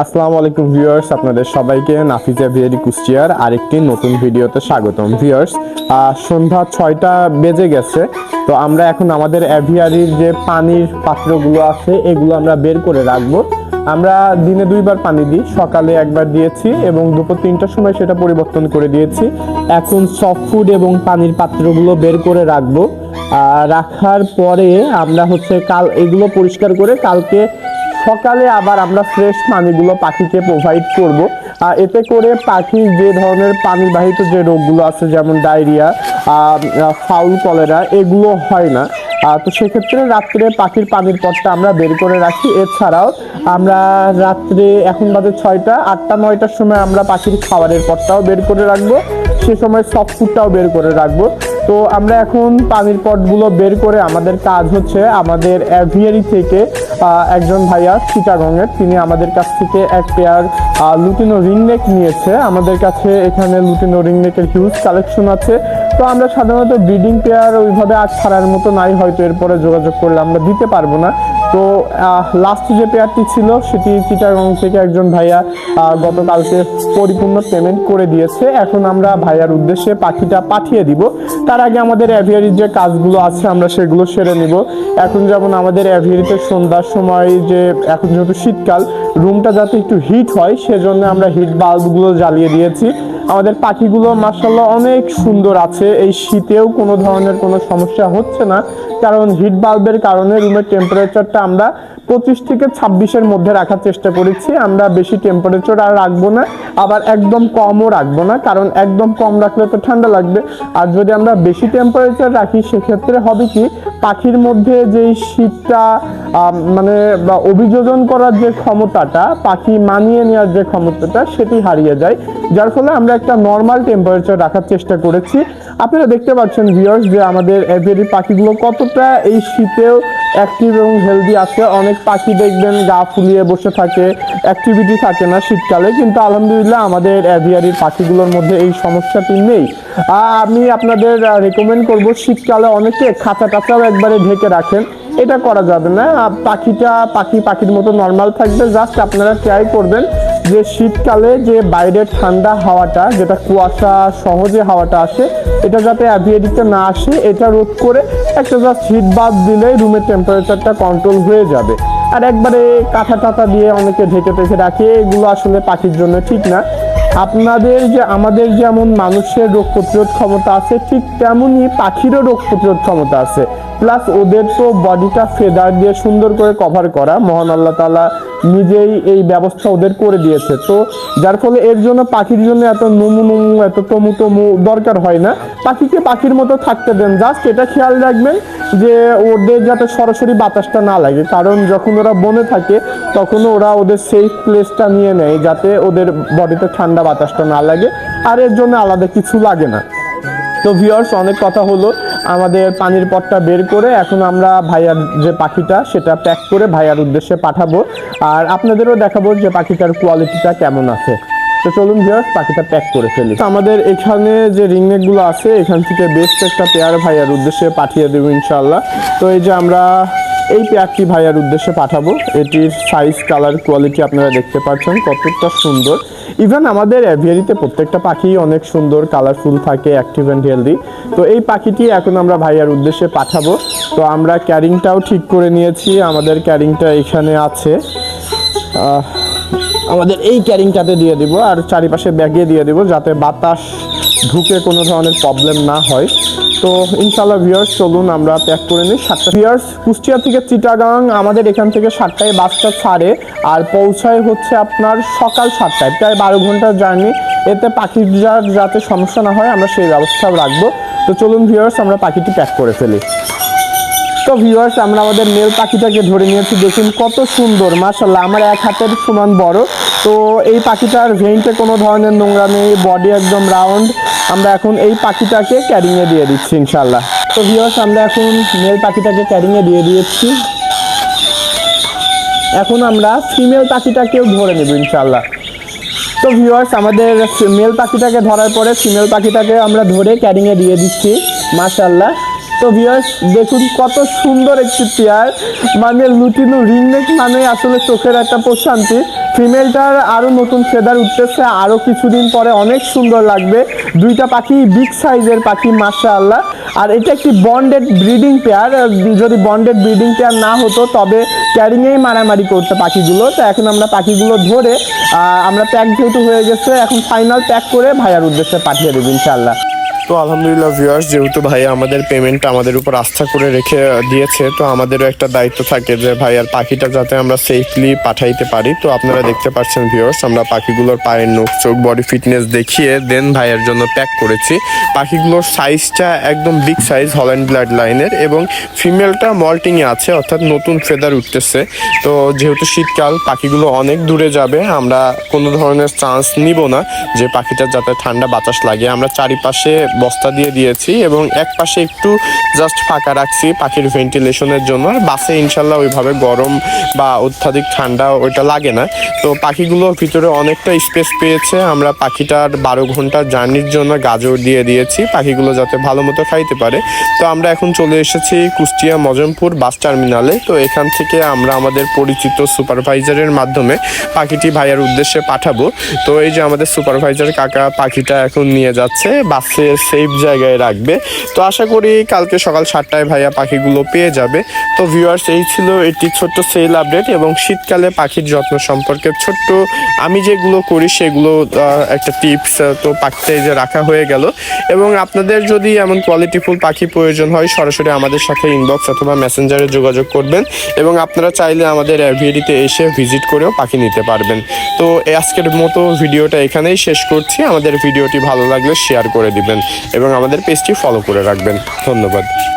আসসালামু আলাইকুম ভিউয়ার্স, আপনাদের সবাইকে নাফিজা ভিয়ারি কুষ্টিয়ার আরেকটি নতুন ভিডিওতে স্বাগতম। ভিউয়ার্স সন্ধ্যা ছয়টা বেজে গেছে, তো আমরা এখন আমাদের অ্যাভিয়ারির যে পানির পাত্রগুলো আছে, এগুলো আমরা বের করে রাখব। আমরা দিনে দুইবার পানি দিই, সকালে একবার দিয়েছি এবং দুপুর তিনটার সময় সেটা পরিবর্তন করে দিয়েছি। এখন সফট ফুড এবং পানির পাত্রগুলো বের করে রাখব। রাখার পরে আমরা হচ্ছে কাল এগুলো পরিষ্কার করে কালকে সকালে আবার আমরা ফ্রেশ পানিগুলো পাখিকে প্রোভাইড করব। এতে করে পাখির যে ধরনের পানিবাহিত যে রোগগুলো আছে, যেমন ডায়রিয়া ফাউল কলেরা এগুলো হয় না। তো সেক্ষেত্রে রাত্রে পাখির পানির পটটা আমরা বের করে রাখি। এছাড়াও আমরা রাত্রে এখন বাজে ছয়টা, আটটা, নয়টার সময় আমরা পাখির খাবারের পটটাও বের করে রাখব। সে সময় সফট ফুডটাও বের করে রাখব। তো আমরা এখন পানির পটগুলো বের করে আমাদের কাজ হচ্ছে আমাদের অ্যাভিয়ারি থেকে একজন ভাইয়া চিটাগংয়ের, তিনি আমাদের কাছ থেকে এক পেয়ার লুটিনো রিংনেক নিয়েছে। আমাদের কাছে এখানে লুটিনো রিংনেকের হিউজ কালেকশন আছে। তো আমরা সাধারণত ব্রিডিং পেয়ার ওইভাবে আজ ছাড়ার মতো নাই, হয়তো এরপরে যোগাযোগ করলে আমরা দিতে পারব না। তো লাস্ট যে পেয়ারটি ছিল, সেটি চিটাগং থেকে একজন ভাইয়া গতকালকে পরিপূর্ণ পেমেন্ট করে দিয়েছে। এখন আমরা ভাইয়ার উদ্দেশ্যে পাখিটা পাঠিয়ে দিব। তার আগে আমাদের অ্যাভিয়ারির যে কাজগুলো আছে, আমরা সেগুলো সেরে নিব। এখন যেমন আমাদের অ্যাভিয়ারিতে সন্ধ্যার সময় যে, এখন যেহেতু শীতকাল রুমটা যাতে একটু হিট হয়, সেজন্য আমরা হিট বাল্বগুলো জ্বালিয়ে দিয়েছি। আমাদের পাখিগুলো মার্শাল্লাহ অনেক সুন্দর আছে। এই শীতেও কোনো ধরনের কোনো সমস্যা হচ্ছে না। কারণ হিট বাল্বের কারণে রুমের টেম্পারেচারটা আমরা পঁচিশ থেকে ছাব্বিশের মধ্যে রাখার চেষ্টা করেছি। আমরা বেশি টেম্পারেচার আর রাখব না। আবার একদম কমও রাখব না, কারণ একদম কম রাখলে তো ঠান্ডা লাগবে। আর যদি আমরা বেশি টেম্পারেচার রাখি, সেক্ষেত্রে হবে কি, পাখির মধ্যে যেই শীতটা মানে অভিযোজন করার যে ক্ষমতাটা, পাখি মানিয়ে নেওয়ার যে ক্ষমতাটা, সেটি হারিয়ে যায়। যার ফলে আমরা একটা নর্মাল টেম্পারেচার রাখার চেষ্টা করেছি। আপনারা দেখতে পাচ্ছেন ভিউয়ার্স যে আমাদের এভিয়ারি পাখিগুলো কতটা এই শীতেও অ্যাক্টিভ এবং হেলদি আছে। অনেক পাখি দেখবেন গা ফুলিয়ে বসে থাকে অ্যাক্টিভিটি থাকে না শীতকালে, কিন্তু আলহামদুলিল্লাহ আমাদের অ্যাভিয়ারির পাখিগুলোর মধ্যে এই সমস্যাটি নেই। আমি আপনাদের রেকমেন্ড করব শীতকালে অনেকে খাঁচা টাচাও একবারে ঢেকে রাখেন। এটা করা যাবে না। পাখিটা পাখি পাখির মতো নর্মাল থাকবে। জাস্ট আপনারা ট্রাই করবেন যে শীতকালে যে বাইরের ঠান্ডা হাওয়াটা, যেটা কুয়াশা সহজে হাওয়াটা আসে, এটা যাতে অ্যাভিয়ারিতে না আসে, এটা রোধ করে একটা জাস্ট হিট বাদ দিলে রুমের টেম্পারেচারটা কন্ট্রোল হয়ে যাবে। আর একবারে কাঁথা টাথা দিয়ে অনেকে ঢেকে টেকে রাখে, এগুলো আসলে পাখির জন্য ঠিক না। আপনাদের যে, আমাদের যেমন মানুষের রোগ প্রতিরোধ ক্ষমতা আছে, ঠিক তেমনই পাখিরও রোগ প্রতিরোধ ক্ষমতা আছে। প্লাস ওদের তো বডিটা ফেদার দিয়ে সুন্দর করে কভার করা, মহান আল্লাহ তালা নিজেই এই ব্যবস্থা ওদের করে দিয়েছে। তো যার ফলে এর জন্য পাখির জন্য এত নমু নমু, এত তমু তমু দরকার হয় না। পাখিকে পাখির মতো থাকতে দেন। জাস্ট এটা খেয়াল রাখবেন যে ওদের যাতে সরাসরি বাতাসটা না লাগে। কারণ যখন ওরা বনে থাকে, তখন ওরা ওদের সেফ প্লেসটা নিয়ে নেয় যাতে ওদের বডিতে ঠান্ডা বাতাসটা না লাগে। আর এর জন্য আলাদা কিছু লাগে না। তো ভিউয়ার্স অনেক কথা হলো। আমাদের পানির পটটা বের করে এখন আমরা ভাইয়ার যে পাখিটা, সেটা প্যাক করে ভাইয়ার উদ্দেশ্যে পাঠাবো। আর আপনাদেরও দেখাবো যে পাখিটার কোয়ালিটিটা কেমন আছে। তো চলুন ভিউয়ার্স পাখিটা প্যাক করে ফেলি। তো আমাদের এখানে যে রিংনেকগুলো আছে, এখান থেকে বেস্ট একটা পেয়ার ভাইয়ার উদ্দেশ্যে পাঠিয়ে দেবো ইনশাল্লাহ তো এই যে আমরা এই পেয়ারটি ভাইয়ার উদ্দেশ্যে পাঠাবো। এটির সাইজ কালার কোয়ালিটি আপনারা দেখতে পাচ্ছেন, কতটা সুন্দর। ইভেন আমাদের অ্যাভিয়ারিতে প্রত্যেকটা পাখি অনেক সুন্দর কালারফুল থাকে অ্যাক্টিভ অ্যান্ড হেলদি তো এই পাখিটি এখন আমরা ভাইয়ার উদ্দেশ্যে পাঠাবো। তো আমরা ক্যারিংটাও ঠিক করে নিয়েছি। আমাদের ক্যারিংটা এখানে আছে। আমাদের এই ক্যারিংটাতে দিয়ে দিব আর চারিপাশে ব্যাগে দিয়ে দিব যাতে বাতাস ঢুকে কোনো ধরনের প্রবলেম না হয়। তো ইনশাল্লাহ ভিউয়ার্স চলুন আমরা প্যাক করে নিই সাতটা। ভিউয়ার্স কুষ্টিয়া থেকে চিটাগাং, আমাদের এখান থেকে সাতটায় বাসটা ছাড়ে আর পৌঁছায় হচ্ছে আপনার সকাল সাতটায়, প্রায় বারো ঘণ্টার জার্নি। এতে পাখির যা- যাতে সমস্যা না হয়, আমরা সেই ব্যবস্থাও রাখব। তো চলুন ভিউয়ার্স আমরা পাখিটি প্যাক করে ফেলি। তো ভিউয়ার্স আমরা আমাদের মেল পাখিটাকে ধরে নিয়েছি। দেখুন কত সুন্দর মাশাল্লাহ আমার এক হাতের সমান বড়। তো এই পাখিটার ভেইনটে কোনো ধরনের নোংরা নেই বডি একদম রাউন্ড আমরা এখন এই পাখিটাকে ক্যারিংয়ে দিয়ে দিচ্ছি ইনশাল্লাহ তো ভিওস আমরা এখন মেল পাখিটাকে ক্যারিংয়ে দিয়ে দিয়েছি। এখন আমরা ফিমেল পাখিটাকেও ধরে নেব ইনশাল্লাহ তো ভিওয়ার্স আমাদের মেল পাখিটাকে ধরার পরে ফিমেল পাখিটাকে আমরা ধরে ক্যারিংয়ে দিয়ে দিচ্ছি মাশাল্লাহ তো ভিউয়ার্স দেখুন কত সুন্দর একটি পেয়ার মানে লুটিনো রিংনেক মানে আসলে চোখের একটা প্রশান্তি। ফিমেলটার আরও নতুন ফেদার উঠতেছে, আরও কিছুদিন পরে অনেক সুন্দর লাগবে। দুইটা পাখি বিগ সাইজের পাখি, মাশাআল্লাহ। আর এটা একটি বন্ডেড ব্রিডিং পেয়ার যদি বন্ডেড ব্রিডিং পেয়ার না হতো, তবে ক্যারিংয়েই মারামারি করতে পাখিগুলো। তো এখন আমরা পাখিগুলো ধরে আমরা প্যাক যেহেতু হয়ে গেছে, এখন ফাইনাল প্যাক করে ভাইয়ার উদ্দেশ্যে পাঠিয়ে দেবো, ইনশাআল্লাহ। তো আলহামদুলিল্লাহ ভিউয়ার্স যেহেতু ভাই আমাদের পেমেন্ট আমাদের উপর আস্থা করে রেখে দিয়েছে, তো আমাদেরও একটা দায়িত্ব থাকে যে ভাই আর পাখিটা যাতে আমরা সেফলি পাঠাইতে পারি। তো আপনারা দেখতে পাচ্ছেন ভিউয়ার্স আমরা পাখিগুলোর পায়ের নখ, চোখ বডি ফিটনেস দেখিয়ে দেন ভাইয়ের জন্য প্যাক করেছি। পাখিগুলোর সাইজটা একদম বিগ সাইজ হল্যান্ড ব্লাড লাইনের এবং ফিমেলটা মল্টিংয়ে আছে, অর্থাৎ নতুন ফেদার উঠতেছে। তো যেহেতু শীতকাল, পাখিগুলো অনেক দূরে যাবে, আমরা কোনো ধরনের চান্স নিব না যে পাখিটার যাতে ঠান্ডা বাতাস লাগে। আমরা চারিপাশে বস্তা দিয়ে দিয়েছি এবং এক পাশে একটু জাস্ট ফাঁকা রাখছি পাখির ভেন্টিলেশনের জন্য। আর বাসে ইনশাল্লাহ ওইভাবে গরম বা অত্যাধিক ঠান্ডা ওইটা লাগে না। তো পাখিগুলোর ভিতরে অনেকটা স্পেস পেয়েছে। আমরা পাখিটার বারো ঘণ্টা জার্নির জন্য গাজর দিয়ে দিয়েছি, পাখিগুলো যাতে ভালো মতো খাইতে পারে। তো আমরা এখন চলে এসেছি কুষ্টিয়া মজমপুর বাস টার্মিনালে। তো এখান থেকে আমরা আমাদের পরিচিত সুপারভাইজারের মাধ্যমে পাখিটি ভাইয়ার উদ্দেশ্যে পাঠাবো। তো এই যে আমাদের সুপারভাইজার কাকা পাখিটা এখন নিয়ে যাচ্ছে বাসে সেফ জায়গায় রাখবে। তো আশা করি কালকে সকাল সাতটায় ভাইয়া পাখিগুলো পেয়ে যাবে। তো ভিউয়ার্স এই ছিল একটি ছোট্ট সেল আপডেট এবং শীতকালে পাখির যত্ন সম্পর্কে ছোট্ট আমি যেগুলো করি সেগুলো একটা টিপস তো এই যে রাখা হয়ে গেল। এবং আপনাদের যদি এমন কোয়ালিটিফুল পাখি প্রয়োজন হয়, সরাসরি আমাদের সাথে ইনবক্স অথবা মেসেঞ্জারে যোগাযোগ করবেন এবং আপনারা চাইলে আমাদের ভিডিওতে এসে ভিজিট করেও পাখি নিতে পারবেন। তো আজকের মতো ভিডিওটা এখানেই শেষ করছি। আমাদের ভিডিওটি ভালো লাগলে শেয়ার করে দিবেন। এবং আমাদের পেজটি ফলো করে রাখবেন। ধন্যবাদ।